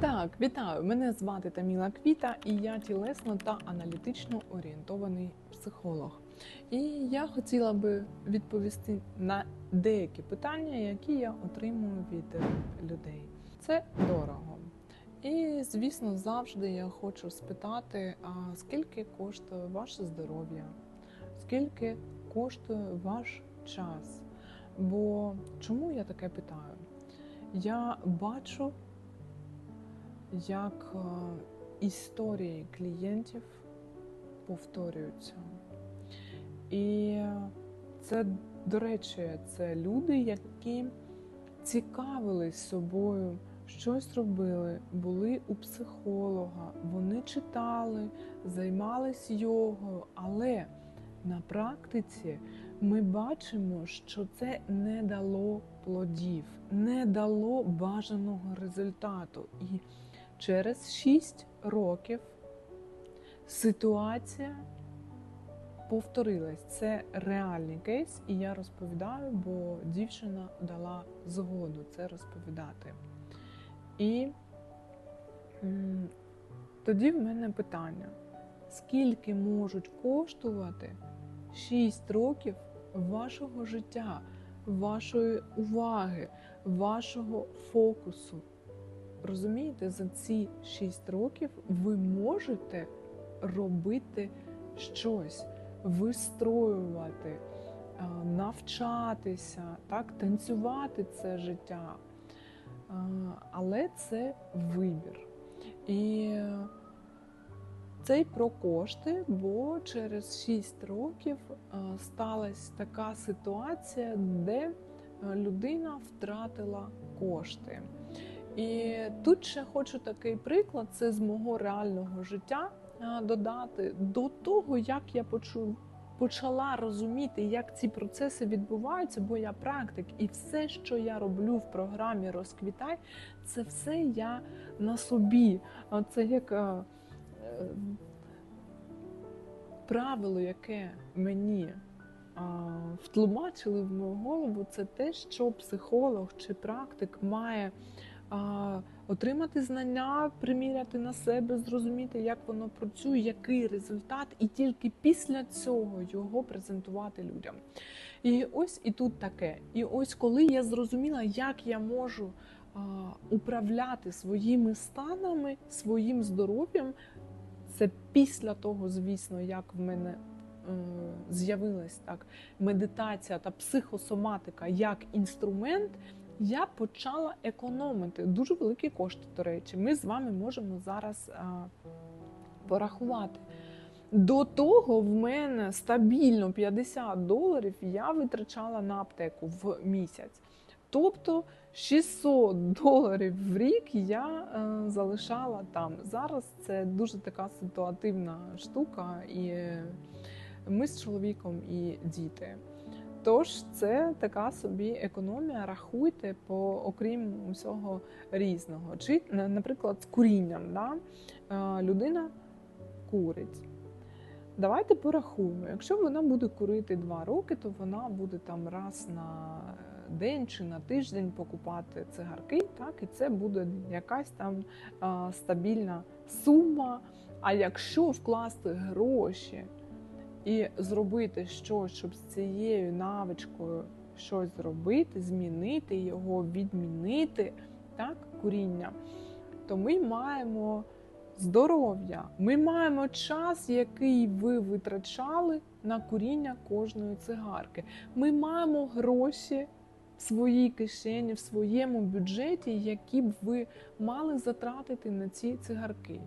Так, вітаю! Мене звати Таміла Квіта, і я тілесно та аналітично орієнтований психолог. І я хотіла би відповісти на деякі питання, які я отримую від е, людей. Це дорого. І, звісно, завжди я хочу спитати, а скільки коштує ваше здоров'я, скільки коштує ваш час? Бо чому я таке питаю? Я бачу як е, історії клієнтів повторюються. І це, до речі, це люди, які цікавились собою, щось робили, були у психолога, вони читали, займались йогою, але на практиці ми бачимо, що це не дало плодів, не дало бажаного результату. І Через 6 років ситуація повторилась. Це реальний кейс, і я розповідаю, бо дівчина дала згоду це розповідати. І тоді в мене питання: скільки можуть коштувати 6 років вашого життя, вашої уваги, вашого фокусу? Розумієте, за ці 6 років ви можете робити щось, вистроювати, навчатися, так, танцювати це життя. Але це вибір. І це й про кошти, бо через 6 років сталася така ситуація, де людина втратила кошти. І тут ще хочу такий приклад: це з мого реального життя додати до того, як я почув. Почала розуміти, як ці процеси відбуваються, бо я практик, і все, що я роблю в програмі Розквітай, це все я на собі. Це як е, правило, яке мені втлумачили в мою голову, це те, що психолог чи практик має отримати знання, приміряти на себе, зрозуміти, як воно працює, який результат, і тільки після цього його презентувати людям. І ось і тут таке. І ось коли я зрозуміла, як я можу управляти своїми станами, своїм здоров'ям, це після того, звісно, як в мене. Е, з'явилась так медитація та психосоматика як інструмент, я почала економити дуже великі кошти. До речі, ми з вами можемо зараз а, порахувати. До того в мене стабільно 50 доларів я витрачала на аптеку в місяць. Тобто 600 доларів в рік я е, залишала там. Зараз це дуже така ситуативна штука, і ми з чоловіком і діти. Тож це така собі економія, рахуйте по окрім усього різного. Чи, наприклад, з курінням да? людина курить. Давайте порахуємо. Якщо вона буде курити два роки, то вона буде там раз на день чи на тиждень покупати цигарки, так, і це буде якась там стабільна сума. А якщо вкласти гроші і зробити щось, щоб з цією навичкою щось зробити, змінити його, відмінити, так, куріння, то ми маємо здоров'я, ми маємо час, який ви витрачали на куріння кожної цигарки. Ми маємо гроші. В своїй кишені, в своєму бюджеті, які б ви мали затратити на ці цигарки.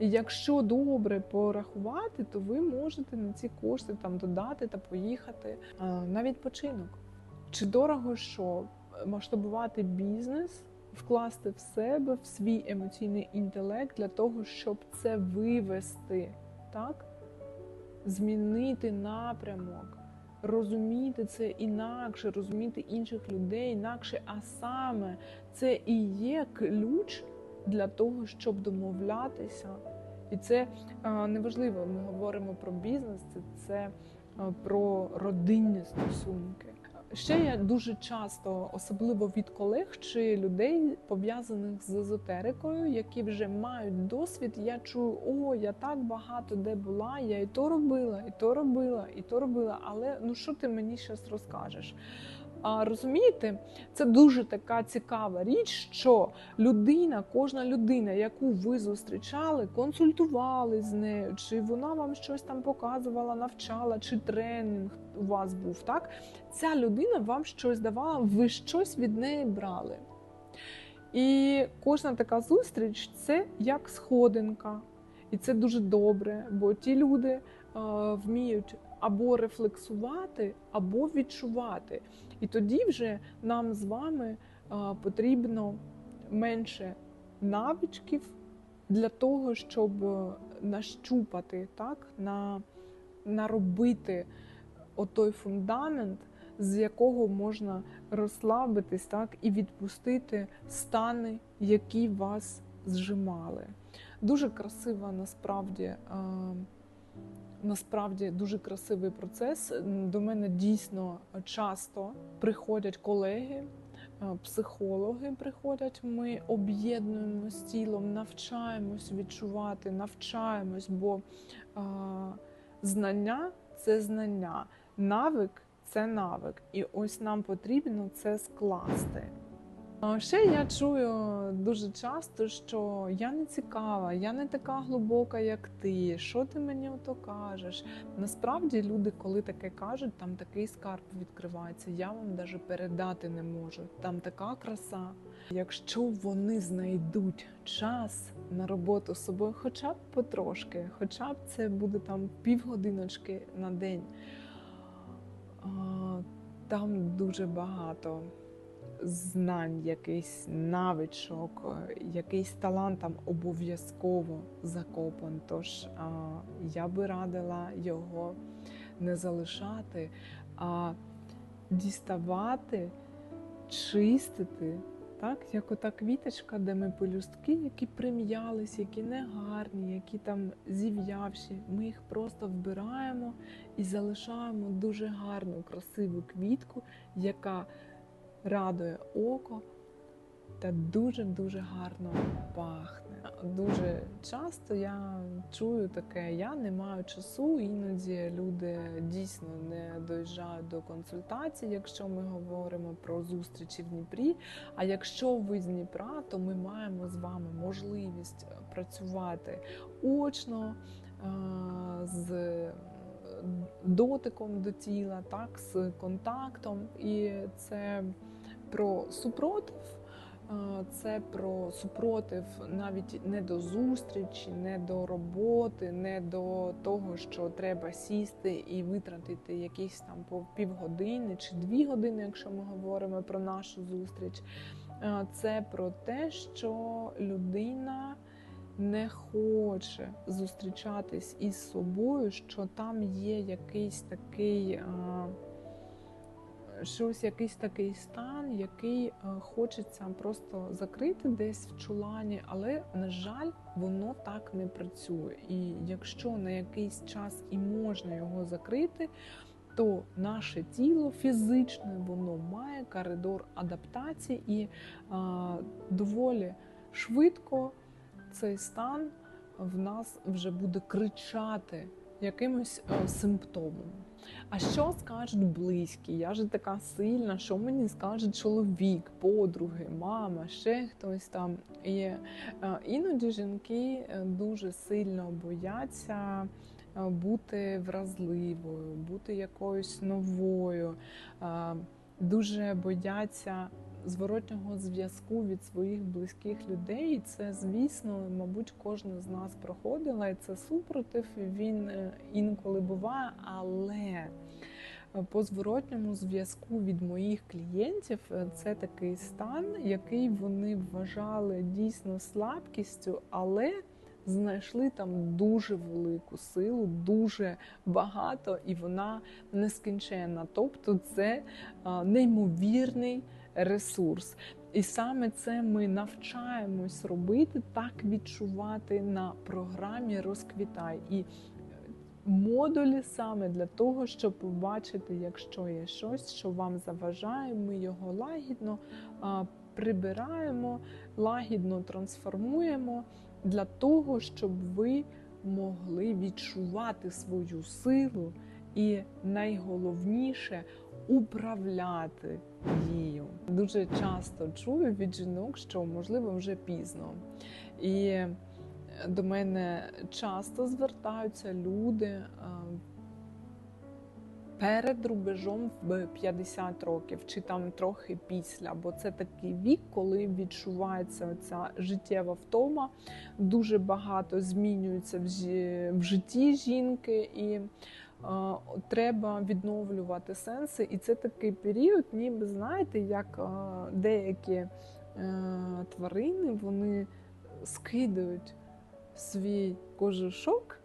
Якщо добре порахувати, то ви можете на ці кошти там додати та поїхати на відпочинок. Чи дорого що масштабувати бізнес, вкласти в себе в свій емоційний інтелект для того, щоб це вивести, так? змінити напрямок, розуміти це інакше, розуміти інших людей інакше, а саме це і є ключ для того, щоб домовлятися. І це неважливо. Ми говоримо про бізнес, це, це про родинні стосунки. Ще я дуже часто, особливо від колег чи людей, пов'язаних з езотерикою, які вже мають досвід. Я чую, о, я так багато де була, я і то робила, і то робила, і то робила. Але ну що ти мені зараз розкажеш? А розумієте, це дуже така цікава річ, що людина, кожна людина, яку ви зустрічали, консультували з нею, чи вона вам щось там показувала, навчала, чи тренінг у вас був, так? Ця людина вам щось давала, ви щось від неї брали. І кожна така зустріч це як сходинка. І це дуже добре, бо ті люди е, вміють або рефлексувати, або відчувати. І тоді вже нам з вами потрібно менше навичків для того, щоб нащупати, так, на, наробити отой фундамент, з якого можна розслабитись так, і відпустити стани, які вас зжимали. Дуже красива насправді. Насправді дуже красивий процес. До мене дійсно часто приходять колеги, е, психологи приходять. Ми об'єднуємо з тілом, навчаємось відчувати, навчаємось, бо а, знання це знання, навик це навик. І ось нам потрібно це скласти. Ще я чую дуже часто, що я не цікава, я не така глибока, як ти. Що ти мені ото кажеш? Насправді люди, коли таке кажуть, там такий скарб відкривається. Я вам навіть передати не можу. Там така краса. Якщо вони знайдуть час на роботу з собою, хоча б потрошки, хоча б це буде там півгодиночки на день, там дуже багато знань, якийсь навичок, якийсь талант там обов'язково закопан. Тож я би радила його не залишати, а діставати, чистити. Так, як ота квіточка, де ми пелюстки, які прим'ялись, які не гарні, які там зів'явші. Ми їх просто вбираємо і залишаємо дуже гарну, красиву квітку, яка радує око та дуже-дуже гарно пахне. Дуже часто я чую таке, я не маю часу, іноді люди дійсно не доїжджають до консультації, якщо ми говоримо про зустрічі в Дніпрі. А якщо ви з Дніпра, то ми маємо з вами можливість працювати очно з дотиком до тіла, так, з контактом, і це про супротив. Це про супротив навіть не до зустрічі, не до роботи, не до того, що треба сісти і витратити якісь там по півгодини чи дві години, якщо ми говоримо про нашу зустріч. Це про те, що людина не хоче зустрічатись із собою, що там є якийсь такий щось, якийсь такий стан, який е, хочеться просто закрити десь в чулані, але на жаль, воно так не працює. І якщо на якийсь час і можна його закрити, то наше тіло фізичне воно має коридор адаптації і а, доволі швидко цей стан в нас вже буде кричати якимось е, симптомом. А що скажуть близькі? Я ж така сильна, що мені скаже чоловік, подруги, мама, ще хтось там. І е, іноді жінки е, дуже сильно бояться бути вразливою, бути якоюсь новою, дуже бояться зворотнього зв'язку від своїх близьких людей. І це, звісно, мабуть, кожна з нас проходила. І це супротив. Він е, інколи буває, але е, по зворотньому зв'язку від моїх клієнтів е, це такий стан, який вони вважали дійсно слабкістю, але знайшли там дуже велику силу, дуже багато, і вона нескінченна. Тобто, це неймовірний ресурс. І саме це ми навчаємось робити, так відчувати на програмі Розквітай. І модулі саме для того, щоб побачити, якщо є щось, що вам заважає, ми його лагідно прибираємо, лагідно трансформуємо для того, щоб ви могли відчувати свою силу і найголовніше управляти її. Дуже часто чую від жінок, що можливо вже пізно. І до мене часто звертаються люди е, перед рубежом в 50 років, чи там трохи після, бо це такий вік, коли відчувається ця життєва втома, дуже багато змінюється в житті жінки, і е, треба відновлювати сенси. І це такий період, ніби знаєте, як е, деякі тварини вони скидають свій кожушок,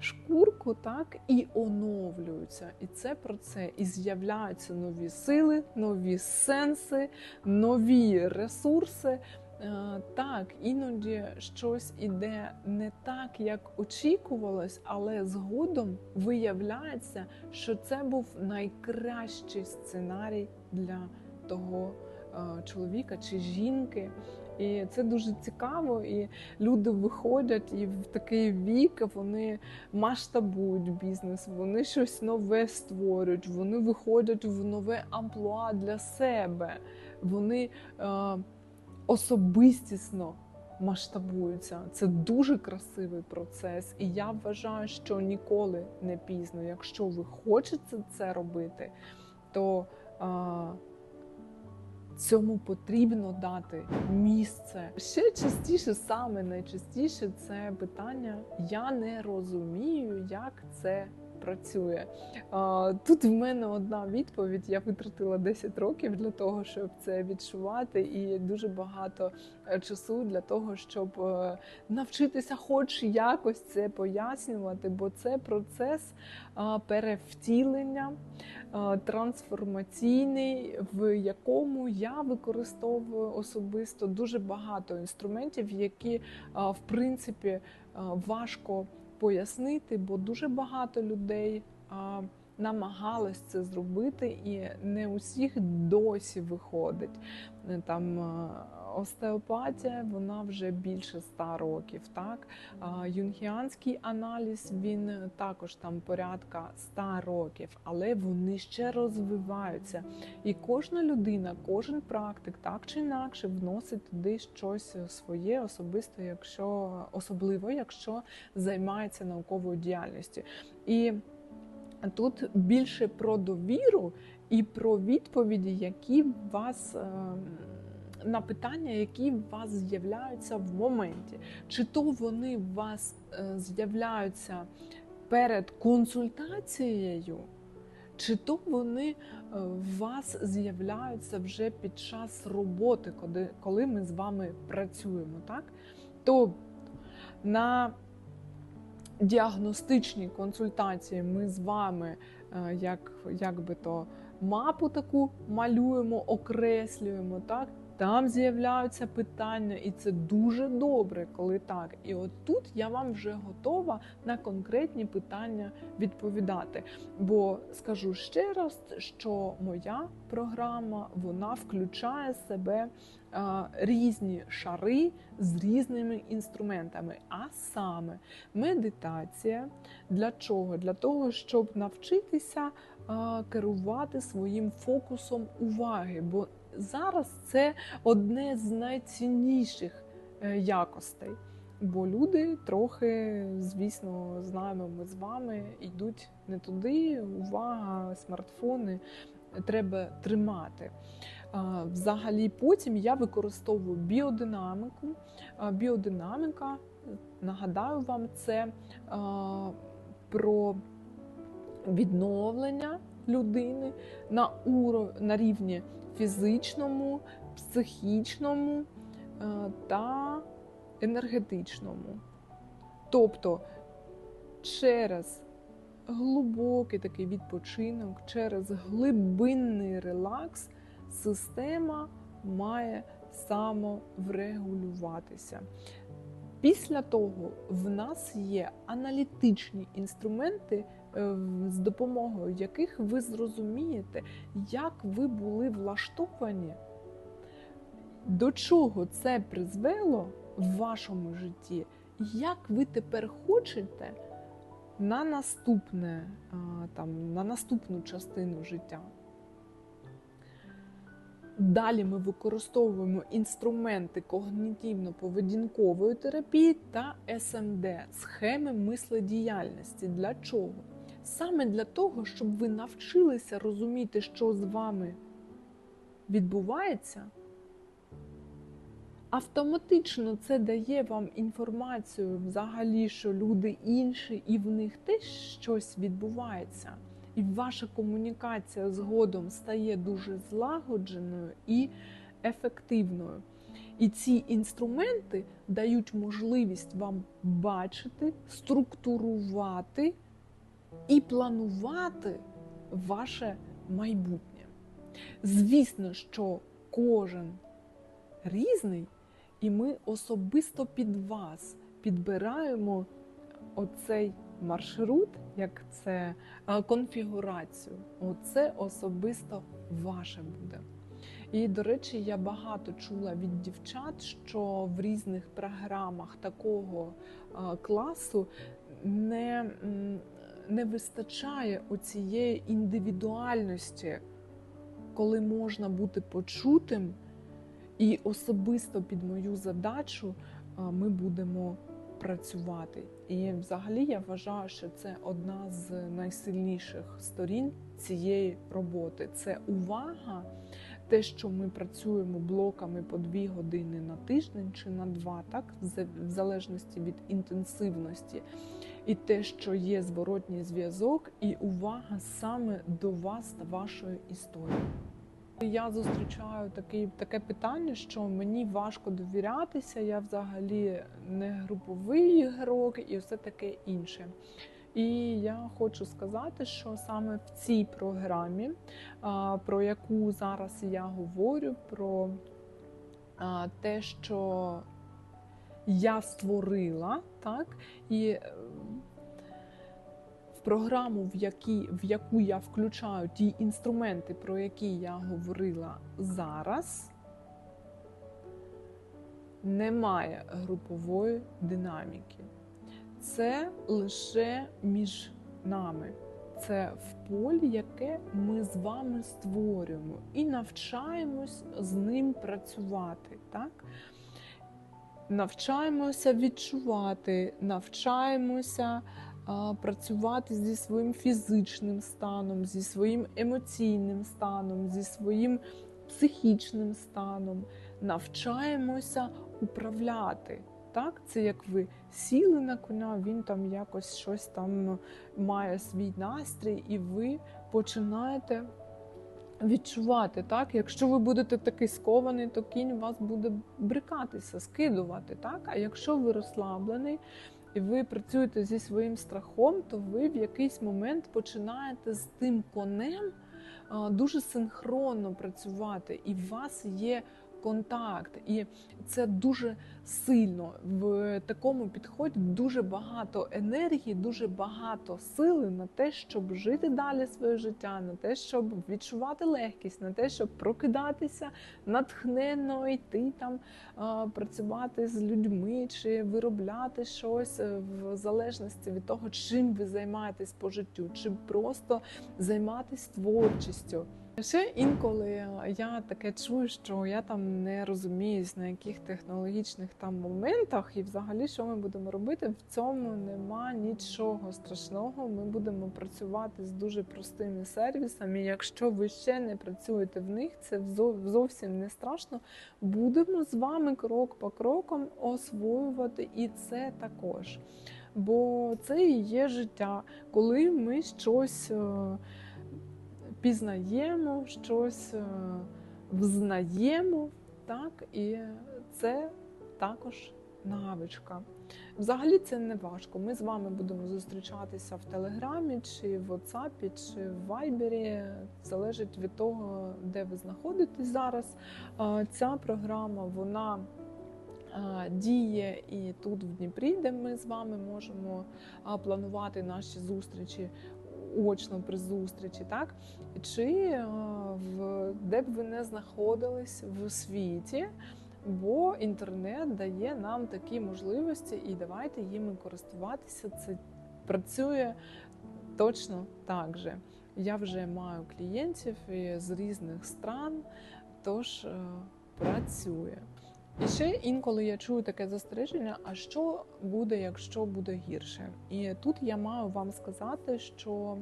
шкурку, так, і оновлюються. І це про це. І з'являються нові сили, нові сенси, нові ресурси. Е, так, іноді щось іде не так, як очікувалось, але згодом виявляється, що це був найкращий сценарій для того е, чоловіка чи жінки. І це дуже цікаво. І люди виходять і в такий вік вони масштабують бізнес, вони щось нове створюють, вони виходять в нове амплуа для себе, вони е, особистісно масштабуються. Це дуже красивий процес. І я вважаю, що ніколи не пізно. Якщо ви хочете це робити, то е, Цьому потрібно дати місце. Ще частіше, саме найчастіше, це питання: я не розумію, як це працює. Тут в мене одна відповідь. Я витратила 10 років для того, щоб це відчувати, і дуже багато е, часу для того, щоб е, навчитися, хоч якось це пояснювати, бо це процес перевтілення трансформаційний, в якому я використовую особисто дуже багато інструментів, які в принципі важко пояснити, бо дуже багато людей а, намагалось це зробити, і не усіх досі виходить. Е, там остеопатія, вона вже більше ста років. Так юнгіанський аналіз він також там порядка ста років, але вони ще розвиваються. І кожна людина, кожен практик, так чи інакше, вносить туди щось своє особисто, якщо особливо, якщо займається науковою діяльністю. І тут більше про довіру і про відповіді, які вас. Ем, на питання, які у вас з'являються в моменті. Чи то вони у вас е, з'являються перед консультацією, чи то вони у е, вас з'являються вже під час роботи, коли ми з вами працюємо. так? То на діагностичній консультації ми з вами, е, як як би то мапу таку малюємо, окреслюємо, так? Там з'являються питання, і це дуже добре, коли так. І от тут я вам вже готова на конкретні питання відповідати. Бо скажу ще раз, що моя програма вона включає себе різні шари з різними інструментами. А саме медитація для чого? Для того, щоб навчитися керувати своїм фокусом уваги. бо зараз це одне з найцінніших е, якостей. Бо люди трохи, звісно, знаємо, ми з вами йдуть не туди. Увага, смартфони треба тримати. Взагалі, потім я використовую біодинаміку. Біодинаміка, нагадаю вам, це про відновлення людини на рівні фізичному, психічному е, та енергетичному. Тобто через глибокий такий відпочинок, через глибинний релакс система має самоврегулюватися. Після того в нас є аналітичні інструменти, з допомогою яких ви зрозумієте, як ви були влаштовані, до чого це призвело в вашому житті, як ви тепер хочете на наступне, там, на наступну частину життя. Далі ми використовуємо інструменти когнітивно-поведінкової терапії та СМД схеми миследіяльності. Для чого? Саме для того, щоб ви навчилися розуміти, що з вами відбувається. Автоматично це дає вам інформацію взагалі, що люди інші, і в них теж щось відбувається. І ваша комунікація згодом стає дуже злагодженою і ефективною. І ці інструменти дають можливість вам бачити, структурувати і планувати ваше майбутнє. Звісно, що кожен різний, і ми особисто під вас підбираємо оцей маршрут, як це конфігурацію. Оце особисто ваше буде. І, до речі, я багато чула від дівчат, що в різних програмах такого класу не, не вистачає оцієї індивідуальності, коли можна бути почутим. І особисто під мою задачу ми будемо працювати. І взагалі я вважаю, що це одна з найсильніших сторін цієї роботи. Це увага, те, що ми працюємо блоками по дві години на тиждень чи на два, так в залежності від інтенсивності, і те, що є зворотній зв'язок, і увага саме до вас та вашої історії. Я зустрічаю таке, таке питання, що мені важко довірятися, я взагалі не груповий ігрок і все таке інше. І я хочу сказати, що саме в цій програмі, про яку зараз я говорю, про те, що я створила, так, і програму, в які, в яку я включаю ті інструменти, про які я говорила зараз, немає групової динаміки. Це лише між нами. Це в полі, яке ми з вами створюємо і навчаємось з ним працювати. так? Навчаємося відчувати, навчаємося працювати зі своїм фізичним станом, зі своїм емоційним станом, зі своїм психічним станом, навчаємося управляти. Так, Це як ви сіли на коня, він там якось щось там має свій настрій, і ви починаєте відчувати. так? Якщо ви будете такий скований, то кінь вас буде брикатися, скидувати. так? А якщо ви розслаблений, і ви працюєте зі своїм страхом, то ви в якийсь момент починаєте з тим конем дуже синхронно працювати, і в вас є контакт, і це дуже сильно в такому підході дуже багато енергії, дуже багато сили на те, щоб жити далі своє життя, на те, щоб відчувати легкість, на те, щоб прокидатися натхненно йти там, працювати з людьми чи виробляти щось е, в залежності від того, чим ви займаєтесь по життю, чи просто займатися творчістю. Ще інколи я таке чую, що я там не розуміюсь на яких технологічних там моментах, і взагалі, що ми будемо робити, в цьому нема нічого страшного. Ми будемо працювати з дуже простими сервісами. Якщо ви ще не працюєте в них, це зовсім не страшно. Будемо з вами крок по кроком освоювати і це також. Бо це і є життя, коли ми щось. Е, пізнаємо, щось е, взнаємо, так, і це також навичка. Взагалі це не важко. Ми з вами будемо зустрічатися в Телеграмі, чи в WhatsApp, чи в Вайбері. Залежить від того, де ви знаходитесь зараз. Ця програма вона діє і тут в Дніпрі, де ми з вами можемо планувати наші зустрічі очно при зустрічі, так чи в де б ви не знаходились в світі. Бо інтернет дає нам такі можливості, і давайте їми користуватися. Це працює точно так же. Я вже маю клієнтів з різних стран, тож е, працює. І ще інколи я чую таке застереження: а що буде, якщо буде гірше? І тут я маю вам сказати, що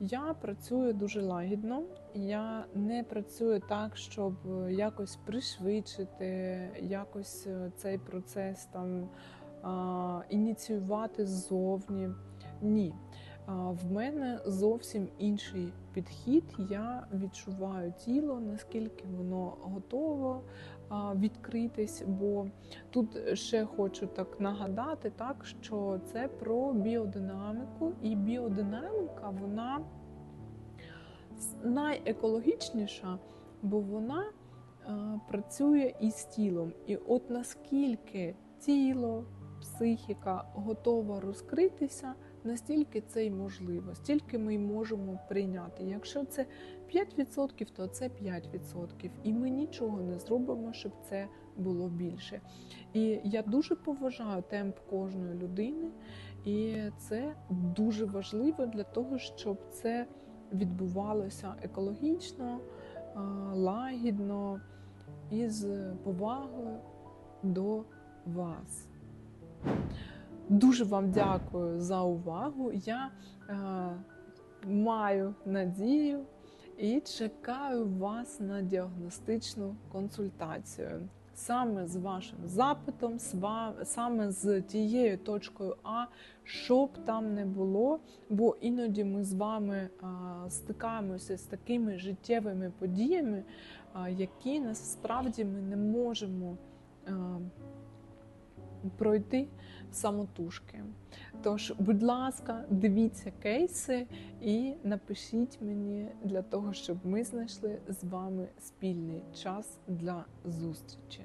я працюю дуже лагідно, я не працюю так, щоб якось пришвидшити, якось е, цей процес там ініціювати ззовні. Ні. В мене зовсім інший підхід. Я відчуваю тіло, наскільки воно готово відкритись. Бо тут ще хочу так нагадати, так що це про біодинаміку, і біодинаміка вона найекологічніша, бо вона працює із тілом. І от наскільки тіло, психіка готова розкритися настільки це й можливо, стільки ми й можемо прийняти. Якщо це 5%, то це 5%. І ми нічого не зробимо, щоб це було більше. І я дуже поважаю темп кожної людини, і це дуже важливо для того, щоб це відбувалося екологічно, лагідно і з повагою до вас. Дуже вам дякую за увагу. Я е, маю надію і чекаю вас на діагностичну консультацію. Саме з вашим запитом, саме з тією точкою А, що б там не було, бо іноді ми з вами стикаємося з такими життєвими подіями, які насправді ми не можемо пройти самотужки. Тож, будь ласка, дивіться кейси і напишіть мені для того, щоб ми знайшли з вами спільний час для зустрічі.